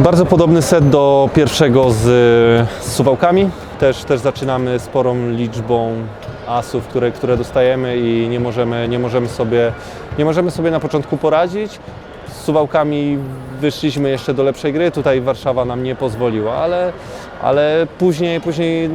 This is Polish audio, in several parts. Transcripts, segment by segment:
Bardzo podobny set do pierwszego z, z Suwałkami. Też, też zaczynamy sporą liczbą asów, które, które dostajemy i nie możemy, nie, możemy sobie, nie możemy sobie na początku poradzić. Z Suwałkami wyszliśmy jeszcze do lepszej gry, tutaj Warszawa nam nie pozwoliła, ale, ale później, później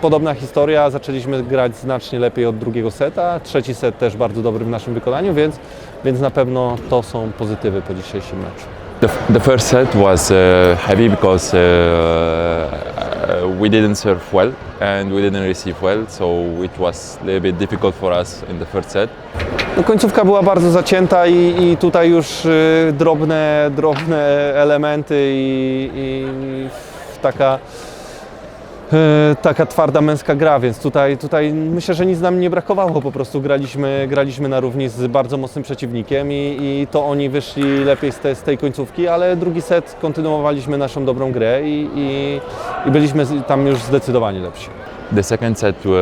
podobna historia, zaczęliśmy grać znacznie lepiej od drugiego seta. Trzeci set też bardzo dobry w naszym wykonaniu, więc, więc na pewno to są pozytywy po dzisiejszym meczu. The, the first set was uh, heavy because uh, we didn't serve well and we didn't receive well, so it was a little bit difficult for us in the first set. No, końcówka była bardzo zacięta i, i tutaj już y, drobne, drobne elementy i, i taka, taka twarda męska gra, więc tutaj, tutaj myślę, że nic nam nie brakowało, po prostu graliśmy, graliśmy na równi z bardzo mocnym przeciwnikiem i, i to oni wyszli lepiej z, te, z tej końcówki, ale drugi set kontynuowaliśmy naszą dobrą grę i, i, i byliśmy tam już zdecydowanie lepsi. The second set uh,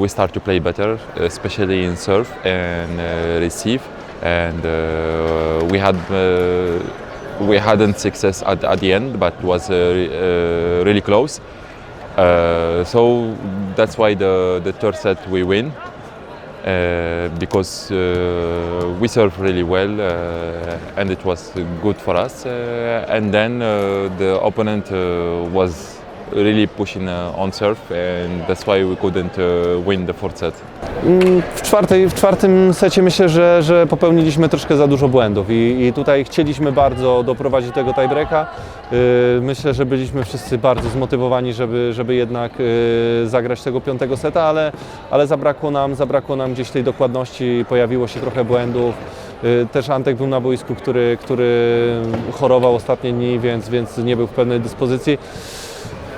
we start to play better, especially in serve and uh, receive, and uh, we had uh, we hadn't success at, at the end, but was uh, uh, really close. Uh, so that's why the, the third set we win uh, because uh, we serve really well uh, and it was good for us. Uh, and then uh, the opponent was really pushing uh, on serve and that's why we couldn't uh, win the fourth set. W, czwartej, w czwartym secie myślę, że, że popełniliśmy troszkę za dużo błędów i, i tutaj chcieliśmy bardzo doprowadzić do tego tiebreaka. Yy, Myślę, że byliśmy wszyscy bardzo zmotywowani, żeby, żeby jednak yy, zagrać tego piątego seta, ale, ale zabrakło, nam, zabrakło nam gdzieś tej dokładności, pojawiło się trochę błędów. Yy, Też Antek był na boisku, który, który chorował ostatnie dni, więc, więc nie był w pełnej dyspozycji.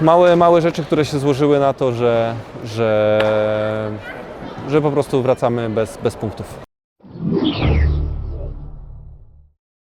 Małe, małe rzeczy, które się złożyły na to, że, że, że po prostu wracamy bez, bez punktów.